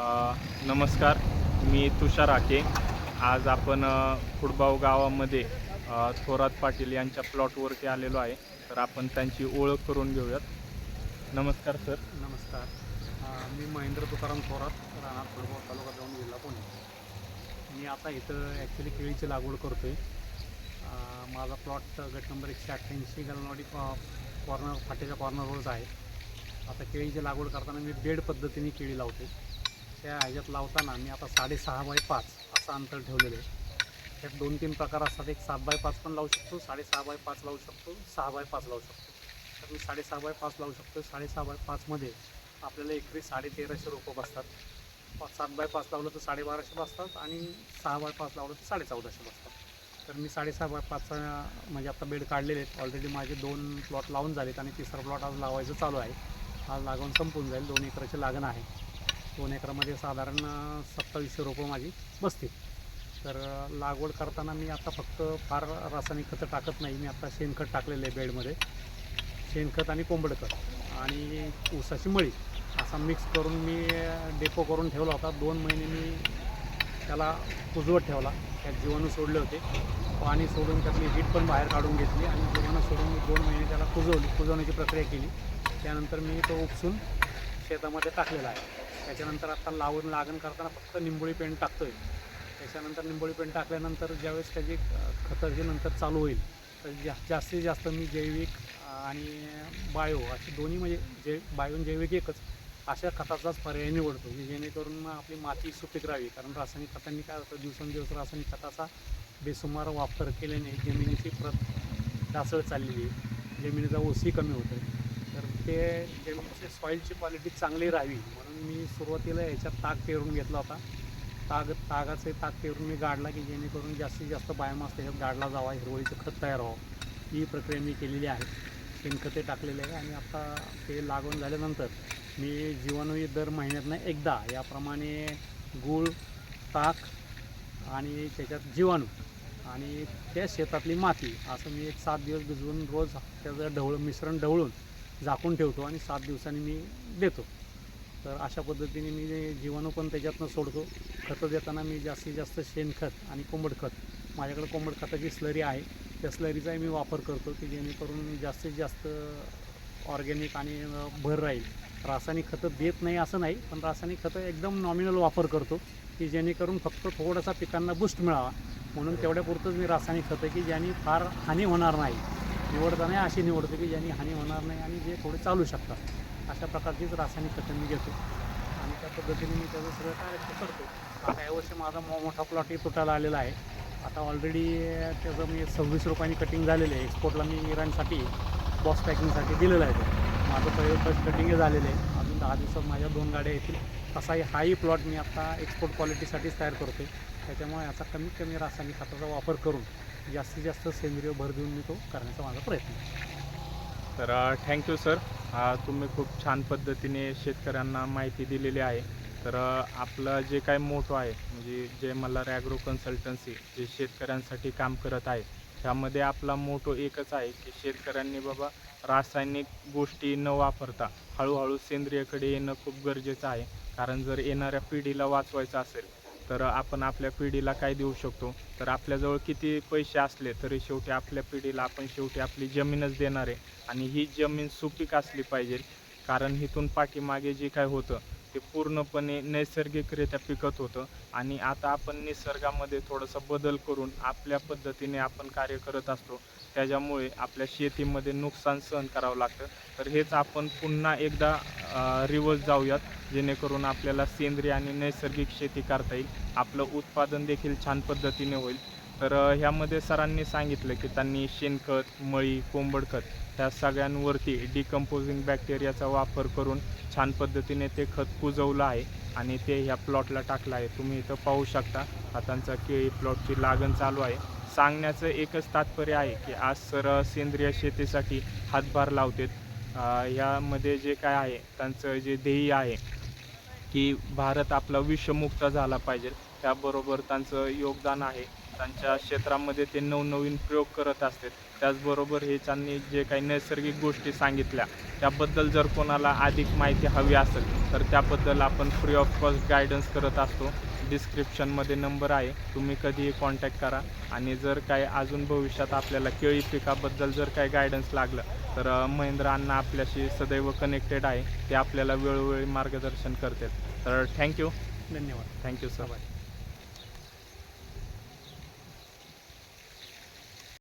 नमस्कार मी तुषार आके आज आपण कुडबाव खुडबाव गावामध्ये थोरात पाटील यांच्या प्लॉटवरती आलेलो आहे. तर आपण त्यांची ओळख करून घेऊयात. नमस्कार सर. नमस्कार. मी महेंद्र तुकाराम थोरात राहणार कुडबाव तालुका जाऊन जिल्हा पुणे. मी आता इथं ॲक्च्युली केळीची लागवड करतो आहे माझा प्लॉट गट नंबर एकशे अठ्ठ्याऐंशी गलनवाडी कॉर्नर फाटेच्या कॉर्नरवरच आहे. आता केळीची लागवड करताना मी बेड पद्धतीने केळी लावते त्या ह्याच्यात लावताना मी आता साडेसहा बाय पाच असं अंतर ठेवलेलं आहे. त्यात दोन तीन प्रकार असतात. एक सात बाय पाच पण लावू शकतो साडेसहा बाय पाच लावू शकतो सहा बाय पाच लावू शकतो. तर मी साडेसहा बाय पाच लावू शकतो. साडेसहा बाय पाचमध्ये आपल्याला एकरी साडे तेराशे रोपं बसतात. पाच सात बाय पाच लावलं तर साडेबाराशे बसतात आणि सहा बाय पाच लावलं तर साडे चौदाशे बसतात. तर मी साडेसहा बाय पाचचा म्हणजे आता बेड काढलेले आहेत. ऑलरेडी माझे दोन प्लॉट लावून झालेत आणि तिसरा प्लॉट आज लावायचं चालू आहे. आज लागून संपून जाईल. दोन एकराची लागण आहे. दोन एकरामध्ये साधारण सत्तावीसशे रोपं माझी बसतील. तर लागवड करताना मी आता फक्त फार रासायनिक खतं टाकत नाही. मी आता शेणखत टाकलेलं आहे बेडमध्ये. शेणखत आणि कोंबडखत आणि ऊसाची मळी असा मिक्स करून मी डेपो करून ठेवला होता. दोन महिने मी त्याला कुजवत ठेवला. त्यात जीवाणू सोडले होते. पाणी सोडून त्यातली हीट पण बाहेर काढून घेतली आणि जीवाणू सोडून मी दोन महिने त्याला कुजवली कुजवण्याची प्रक्रिया केली. त्यानंतर मी तो उपसून शेतामध्ये टाकलेला आहे. त्याच्यानंतर आता लावून लागण करताना फक्त निंबोळी पेंट टाकतो आहे त्याच्यानंतर निंबोळी पेंट टाकल्यानंतर ज्यावेळेस त्याची खतं जी नंतर चालू होईल तर जा जास्तीत जास्त मी जैविक आणि बायो अशी दोन्ही म्हणजे जे बायो आणि जैविक एकच अशा खताचाच पर्याय निवडतो की जेणेकरून मग आपली माती सुपीक राहावी. कारण रासायनिक खतांनी काय होतं दिवसेंदिवस रासायनिक खताचा बेसुमार वापर केल्याने जमिनीची प्रत ढासळ चाललेली आहे. जमिनीचा ओसी कमी होतो आहे ते जमिनीची सॉईलची क्वालिटी चांगली राहावी. म्हणून मी सुरुवातीला याच्यात ताग पेरून घेतला होता. ताग तागाचे ताग पेरून मी गाडला की जेणेकरून जास्तीत जास्त बायोमास त्याच्यात गाडला जावा हिरवळीचं खत तयार व्हावं. ही प्रक्रिया मी केलेली आहे. शेणखते टाकलेले आहे आणि आता ते लागवण झाल्यानंतर मी जीवाणू दर महिन्यातनं एकदा याप्रमाणे गूळ ताक आणि त्याच्यात जीवाणू आणि त्या शेतातली माती असं मी एक सात दिवस भिजवून रोज त्याचं ढवळ मिश्रण ढवळून झाकून ठेवतो आणि सात दिवसांनी मी देतो. तर अशा पद्धतीने मी जीवाणू पण त्याच्यातनं सोडतो. खतं देताना मी जास्तीत जास्त शेणखत आणि कोंबड खत माझ्याकडे कोंबड खताची स्लरी आहे. त्या स्लरीचाही मी वापर करतो की जेणेकरून जास्तीत जास्त ऑर्गॅनिक आणि भर राहील. रासायनिक खतं देत नाही असं नाही पण रासायनिक खतं एकदम नॉमिनल वापर करतो की जेणेकरून फक्त थोडासा पिकांना बूस्ट मिळावा. म्हणून तेवढ्यापुरतंच मी रासायनिक खतं की ज्यांनी फार हानी होणार नाही. निवडताना अशी निवडतो की ज्यांनी हानी होणार नाही आणि जे थोडे चालू शकतात. अशा प्रकारचीच रासायनिक खतं मी घेतो. आणि त्या पद्धतीने मी त्याचं सगळं कार्य करतो. आता यावर्षी माझा मो मोठा प्लॉटही तुटायला आलेला आहे. आता ऑलरेडी त्याचं मी सव्वीस रुपयांनी कटिंग झालेलं आहे. एक्सपोर्टला मी इराणसाठी बॉक्स पॅकिंगसाठी दिलेलं आहे. ते माझं पहिलं फर्स्ट कटिंग झालेलं आहे. अजून दहा दिवसात माझ्या दोन गाड्या येतील. तसाही हाही प्लॉट मी आता एक्सपोर्ट क्वालिटीसाठीच तयार करतो त्याच्यामुळे याचा कमीत कमी रासायनिक खताचा वापर करून जास्तीत जास्त सेंद्रिय भर देऊन मी तो करण्याचा माझा प्रयत्न आहे. तर थँक्यू सर तुम्ही खूप छान पद्धतीने शेतकऱ्यांना माहिती दिलेली आहे. तर आपलं जे काय मोठं आहे म्हणजे जे मल्हार ॲग्रो कन्सल्टन्सी जे शेतकऱ्यांसाठी काम करत आहे त्यामध्ये आपला मोठो एकच आहे की शेतकऱ्यांनी बाबा रासायनिक गोष्टी न वापरता हळूहळू सेंद्रियकडे येणं खूप गरजेचं आहे. कारण जर येणाऱ्या पिढीला वाचवायचं असेल तर आपण आपल्या पिढीला काय देऊ शकतो? तर आपल्याजवळ किती पैसे असले तरी शेवटी आपल्या पिढीला आपण शेवटी आपली जमीनच देणार आहे. आणि ही जमीन सुपीक असली पाहिजे. कारण इथून पाठीमागे जे काय होतं ते पूर्णपणे नैसर्गिकरित्या पिकत होतं. आणि आता आपण निसर्गामध्ये थोडंसं बदल करून आपल्या पद्धतीने आपण कार्य करत असतो. त्याच्यामुळे आपल्या शेतीमध्ये नुकसान सहन करावं लागतं. तर हेच आपण पुन्हा एकदा रिवर्स जाऊयात. जेणेकरून आपल्याला सेंद्रिय आणि नैसर्गिक शेती करता येईल. आपलं उत्पादन देखील छान पद्धतीने होईल. तर ह्यामध्ये सरांनी सांगितलं की त्यांनी शेणखत मळी कोंबडखत ह्या सगळ्यांवरती डिकम्पोजिंग बॅक्टेरियाचा वापर करून छान पद्धतीने ते खत कुजवलं आहे आणि ते ह्या प्लॉटला टाकलं आहे. तुम्ही इथं पाहू शकता हातांचा केळी प्लॉटची लागण चालू आहे. सांगण्याचं एकच तात्पर्य आहे की आज सर सेंद्रिय शेतीसाठी हातभार लावतात. ह्यामध्ये जे काय आहे त्यांचं जे ध्येय आहे की भारत आपला विषमुक्त झाला पाहिजे. त्याबरोबर त्यांचं योगदान आहे. त्यांच्या क्षेत्रामध्ये ते नवनवीन प्रयोग करत असतात. त्याचबरोबर हे त्यांनी जे काही नैसर्गिक गोष्टी सांगितल्या त्याबद्दल जर कोणाला अधिक माहिती हवी असेल तर त्याबद्दल आपण फ्री ऑफ कॉस्ट गायडन्स करत असतो. डिस्क्रिप्शनमध्ये नंबर आहे. तुम्ही कधीही कॉन्टॅक्ट करा. आणि जर काय अजून भविष्यात आपल्याला केळी पिकाबद्दल जर काही गायडन्स लागलं तर महेंद्र अण्णा आपल्याशी सदैव कनेक्टेड आहे. ते आपल्याला वेळोवेळी मार्गदर्शन करतात तर थँक्यू धन्यवाद. Thank you sir bye